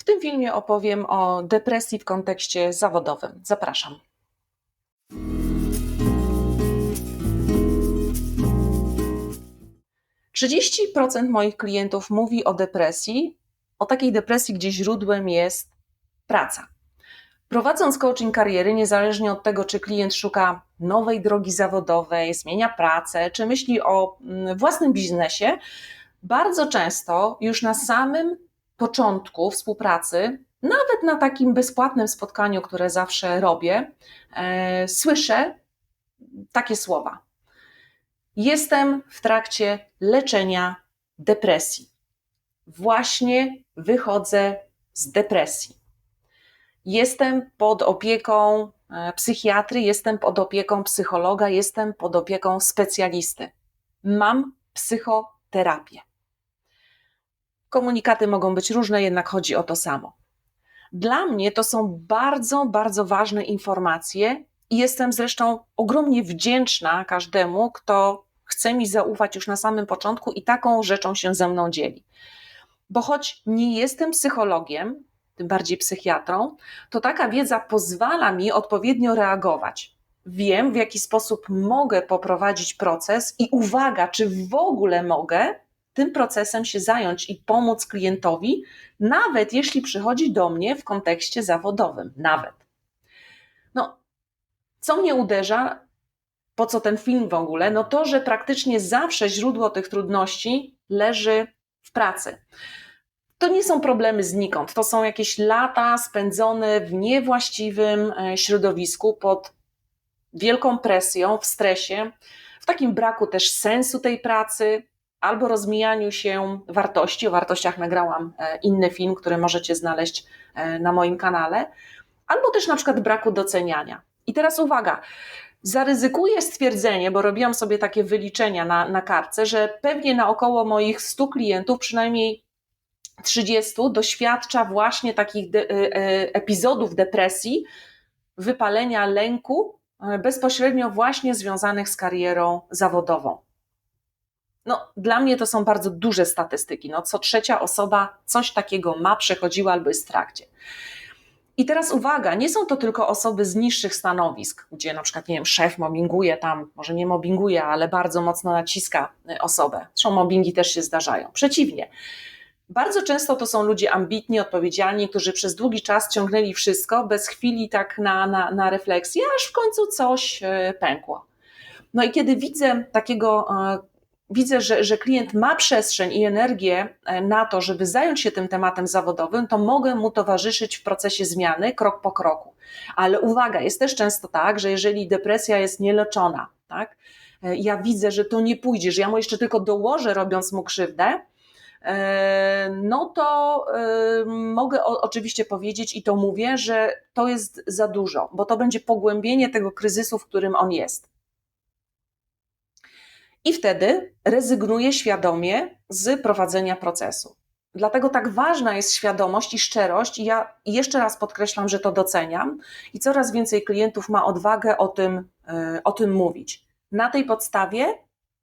W tym filmie opowiem o depresji w kontekście zawodowym. Zapraszam. Trzydzieści procent moich klientów mówi o depresji, o takiej depresji, gdzie źródłem jest praca. Prowadząc coaching kariery, niezależnie od tego, czy klient szuka nowej drogi zawodowej, zmienia pracę, czy myśli o mm, własnym biznesie, bardzo często już na samym początku współpracy, nawet na takim bezpłatnym spotkaniu, które zawsze robię, e, słyszę takie słowa. Jestem w trakcie leczenia depresji. Właśnie wychodzę z depresji. Jestem pod opieką e, psychiatry, jestem pod opieką psychologa, jestem pod opieką specjalisty. Mam psychoterapię. Komunikaty mogą być różne, jednak chodzi o to samo. Dla mnie to są bardzo, bardzo ważne informacje i jestem zresztą ogromnie wdzięczna każdemu, kto chce mi zaufać już na samym początku i taką rzeczą się ze mną dzieli. Bo choć nie jestem psychologiem, tym bardziej psychiatrą, to taka wiedza pozwala mi odpowiednio reagować. Wiem, w jaki sposób mogę poprowadzić proces i uwaga, czy w ogóle mogę tym procesem się zająć i pomóc klientowi, nawet jeśli przychodzi do mnie w kontekście zawodowym. Nawet. No, co mnie uderza, po co ten film w ogóle? No to, że praktycznie zawsze źródło tych trudności leży w pracy. To nie są problemy znikąd, to są jakieś lata spędzone w niewłaściwym e, środowisku pod wielką presją, w stresie, w takim braku też sensu tej pracy, albo rozmijaniu się wartości. O wartościach nagrałam e, inny film, który możecie znaleźć e, na moim kanale, albo też na przykład braku doceniania. I teraz uwaga, zaryzykuję stwierdzenie, bo robiłam sobie takie wyliczenia na, na kartce, że pewnie na około moich 100 klientów przynajmniej 30 doświadcza właśnie takich de, e, epizodów depresji, wypalenia lęku, bezpośrednio właśnie związanych z karierą zawodową. No, dla mnie to są bardzo duże statystyki. No, co trzecia osoba coś takiego ma, przechodziła albo jest w trakcie. I teraz uwaga, nie są to tylko osoby z niższych stanowisk, gdzie na przykład, nie wiem, szef mobbinguje tam, może nie mobbinguje, ale bardzo mocno naciska y, osobę. Zresztą mobbingi też się zdarzają. Przeciwnie. Bardzo często to są ludzie ambitni, odpowiedzialni, którzy przez długi czas ciągnęli wszystko bez chwili tak na, na, na refleksję, aż w końcu coś y, pękło. No i kiedy widzę takiego y, widzę, że, że klient ma przestrzeń i energię e, na to, żeby zająć się tym tematem zawodowym, to mogę mu towarzyszyć w procesie zmiany krok po kroku. Ale uwaga, jest też często tak, że jeżeli depresja jest nieleczona, tak, e, ja widzę, że to nie pójdzie, że ja mu jeszcze tylko dołożę, robiąc mu krzywdę, e, no to mogę oczywiście powiedzieć i to mówię, że to jest za dużo, bo to będzie pogłębienie tego kryzysu, w którym on jest i wtedy rezygnuje świadomie z prowadzenia procesu. Dlatego tak ważna jest świadomość i szczerość. I ja jeszcze raz podkreślam, że to doceniam, i coraz więcej klientów ma odwagę o tym, e, o tym mówić. Na tej podstawie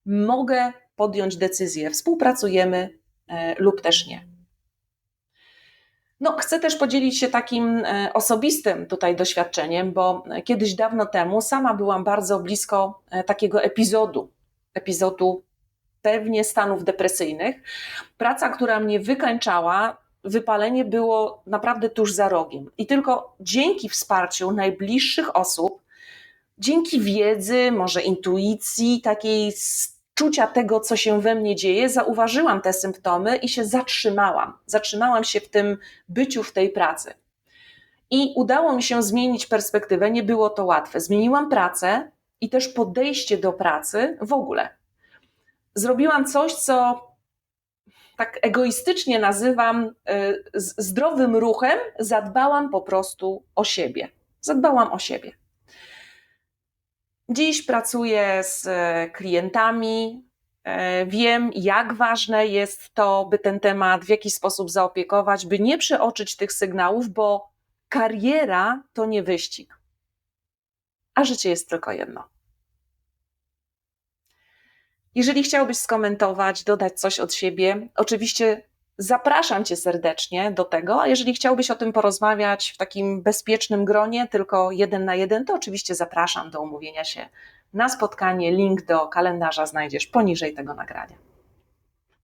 mogę podjąć decyzję, współpracujemy e, lub też nie. No, chcę też podzielić się takim e, osobistym tutaj doświadczeniem, bo kiedyś dawno temu sama byłam bardzo blisko takiego epizodu epizodu pewnie stanów depresyjnych. Praca, która mnie wykańczała, wypalenie było naprawdę tuż za rogiem. I tylko dzięki wsparciu najbliższych osób, dzięki wiedzy, może intuicji, takiej czucia tego, co się we mnie dzieje, zauważyłam te symptomy i się zatrzymałam. Zatrzymałam się w tym byciu, w tej pracy. I udało mi się zmienić perspektywę, nie było to łatwe. Zmieniłam pracę, i też podejście do pracy w ogóle. Zrobiłam coś, co tak egoistycznie nazywam y, zdrowym ruchem, zadbałam po prostu o siebie. Zadbałam o siebie. Dziś pracuję z e, klientami. E, wiem, jak ważne jest to, by ten temat w jakiś sposób zaopiekować, by nie przeoczyć tych sygnałów, bo kariera to nie wyścig a życie jest tylko jedno. Jeżeli chciałbyś skomentować, dodać coś od siebie, oczywiście Zapraszam Cię serdecznie do tego, a jeżeli chciałbyś o tym porozmawiać w takim bezpiecznym gronie, tylko jeden na jeden, to oczywiście zapraszam do umówienia się na spotkanie. Link do kalendarza znajdziesz poniżej tego nagrania.